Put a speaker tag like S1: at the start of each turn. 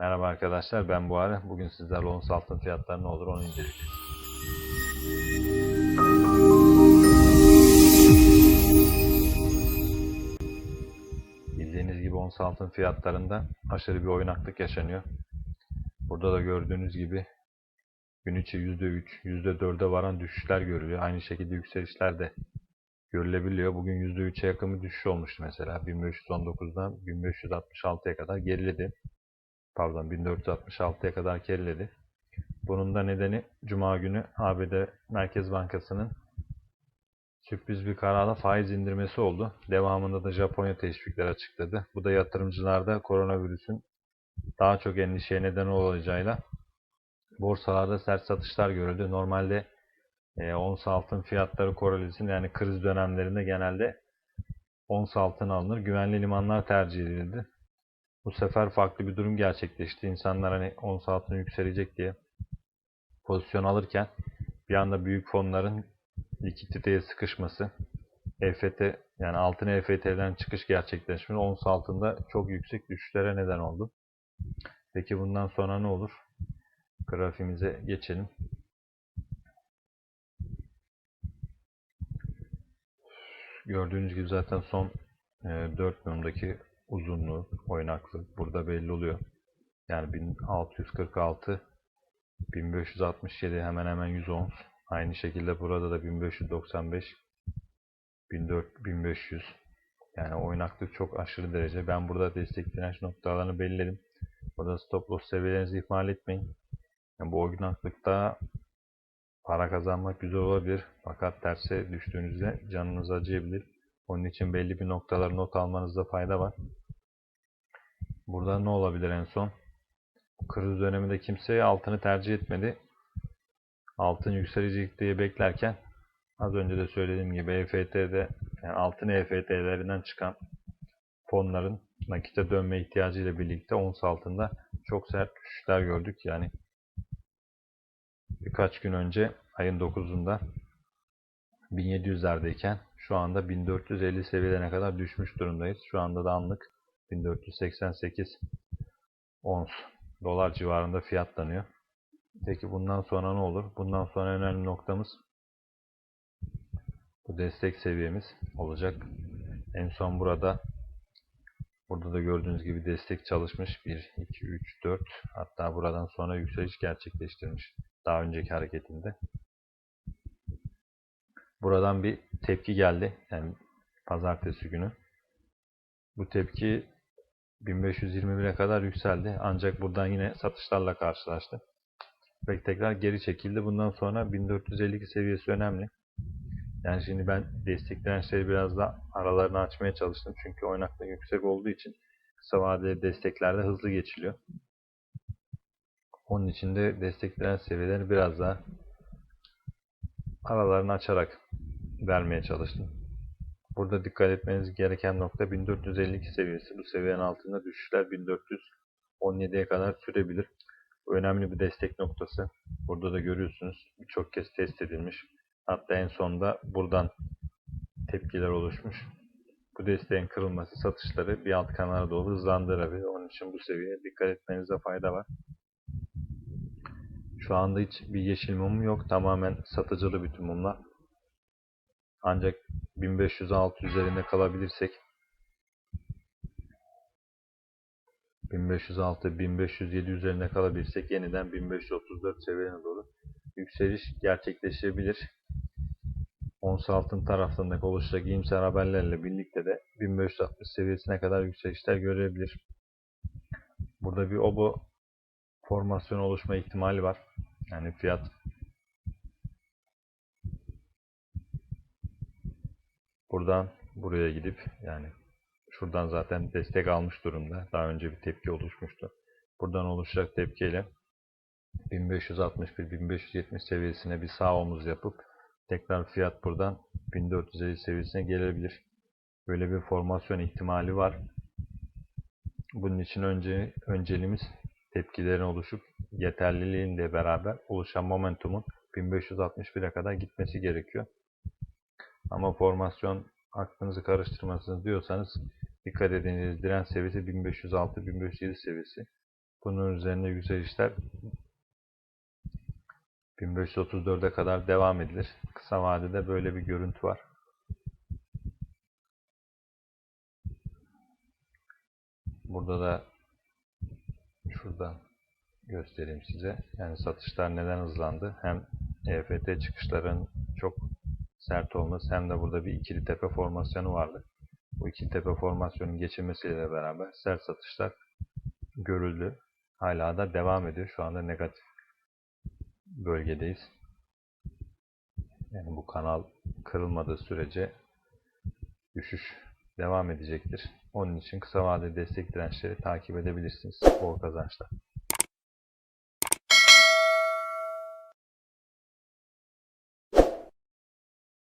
S1: Merhaba arkadaşlar ben Buhari. Bugün sizlerle ons altın fiyatları ne olur onu inceleyeceğiz. Bildiğiniz gibi ons altın fiyatlarında aşırı bir oynaklık yaşanıyor. Burada da gördüğünüz gibi gün içi %3, %4'e varan düşüşler görülüyor. Aynı şekilde yükselişler de görülebiliyor. Bugün %3'e yakın bir düşüş olmuştu mesela. 1519'dan 1566'ya kadar geriledi pardon 1466'ya kadar geriledi. Bunun da nedeni Cuma günü ABD Merkez Bankası'nın sürpriz bir kararla faiz indirmesi oldu. Devamında da Japonya teşvikler açıkladı. Bu da yatırımcılarda koronavirüsün daha çok endişeye neden olacağıyla borsalarda sert satışlar görüldü. Normalde e, ons altın fiyatları korelisin yani kriz dönemlerinde genelde ons altın alınır. Güvenli limanlar tercih edildi. Bu sefer farklı bir durum gerçekleşti. İnsanlar hani ons altın yükselecek diye pozisyon alırken bir anda büyük fonların likiditeye sıkışması, EFT yani altın EFT'den çıkış gerçekleşmesi ons altında çok yüksek düşüşlere neden oldu. Peki bundan sonra ne olur? Grafimize geçelim. Gördüğünüz gibi zaten son e, 4 mumdaki uzunluğu, oynaklığı burada belli oluyor. Yani 1646 1567 hemen hemen 100 ons. Aynı şekilde burada da 1595 1500 yani oynaklık çok aşırı derece. Ben burada destek direnç noktalarını belirledim. Burada stop loss seviyelerinizi ihmal etmeyin. Yani bu oynaklıkta para kazanmak güzel olabilir. Fakat terse düştüğünüzde canınız acıyabilir. Onun için belli bir noktaları not almanızda fayda var. Burada ne olabilir en son? Kriz döneminde kimse altını tercih etmedi. Altın yükselecek diye beklerken az önce de söylediğim gibi EFT'de yani altın EFT'lerinden çıkan fonların nakite dönme ihtiyacı ile birlikte ons altında çok sert düşüşler gördük. Yani birkaç gün önce ayın 9'unda 1700'lerdeyken şu anda 1450 seviyelerine kadar düşmüş durumdayız. Şu anda da anlık 1488 ons dolar civarında fiyatlanıyor. Peki bundan sonra ne olur? Bundan sonra önemli noktamız bu destek seviyemiz olacak. En son burada burada da gördüğünüz gibi destek çalışmış. 1, 2, 3, 4 hatta buradan sonra yükseliş gerçekleştirmiş. Daha önceki hareketinde. Buradan bir tepki geldi. Yani pazartesi günü. Bu tepki 1521'e kadar yükseldi. Ancak buradan yine satışlarla karşılaştı. Ve tekrar geri çekildi. Bundan sonra 1452 seviyesi önemli. Yani şimdi ben destek dirençleri biraz da aralarını açmaya çalıştım. Çünkü oynaklık yüksek olduğu için kısa vadeli desteklerde hızlı geçiliyor. Onun için de destek seviyeleri biraz daha aralarını açarak vermeye çalıştım. Burada dikkat etmeniz gereken nokta 1452 seviyesi. Bu seviyenin altında düşüşler 1417'ye kadar sürebilir. Bu önemli bir destek noktası. Burada da görüyorsunuz birçok kez test edilmiş. Hatta en sonda buradan tepkiler oluşmuş. Bu desteğin kırılması satışları bir alt kanala doğru hızlandırabilir. Onun için bu seviyeye dikkat etmenize fayda var. Şu anda hiç bir yeşil mum yok. Tamamen satıcılı bütün mumlar. Ancak 1506 üzerinde kalabilirsek 1506 1507 üzerinde kalabilirsek yeniden 1534 seviyelerine doğru yükseliş gerçekleşebilir. Ons altın tarafındaki oluşacak iyimser haberlerle birlikte de 1560 seviyesine kadar yükselişler görebilir. Burada bir obo formasyon oluşma ihtimali var. Yani fiyat buradan buraya gidip yani şuradan zaten destek almış durumda. Daha önce bir tepki oluşmuştu. Buradan oluşacak tepkiyle 1561-1570 seviyesine bir sağ omuz yapıp tekrar fiyat buradan 1450 seviyesine gelebilir. Böyle bir formasyon ihtimali var. Bunun için önce önceliğimiz tepkilerin oluşup yeterliliğiyle beraber oluşan momentumun 1561'e kadar gitmesi gerekiyor. Ama formasyon aklınızı karıştırmasınız diyorsanız dikkat ediniz direnç seviyesi 1506-1507 seviyesi. Bunun üzerine yükselişler 1534'e kadar devam edilir. Kısa vadede böyle bir görüntü var. Burada da şuradan göstereyim size. Yani satışlar neden hızlandı? Hem EFT çıkışların çok sert olması hem de burada bir ikili tepe formasyonu vardı. Bu ikili tepe formasyonun geçilmesiyle beraber sert satışlar görüldü. Hala da devam ediyor. Şu anda negatif bölgedeyiz. Yani bu kanal kırılmadığı sürece düşüş devam edecektir. Onun için kısa vadeli destek dirençleri takip edebilirsiniz. Bol kazançlar.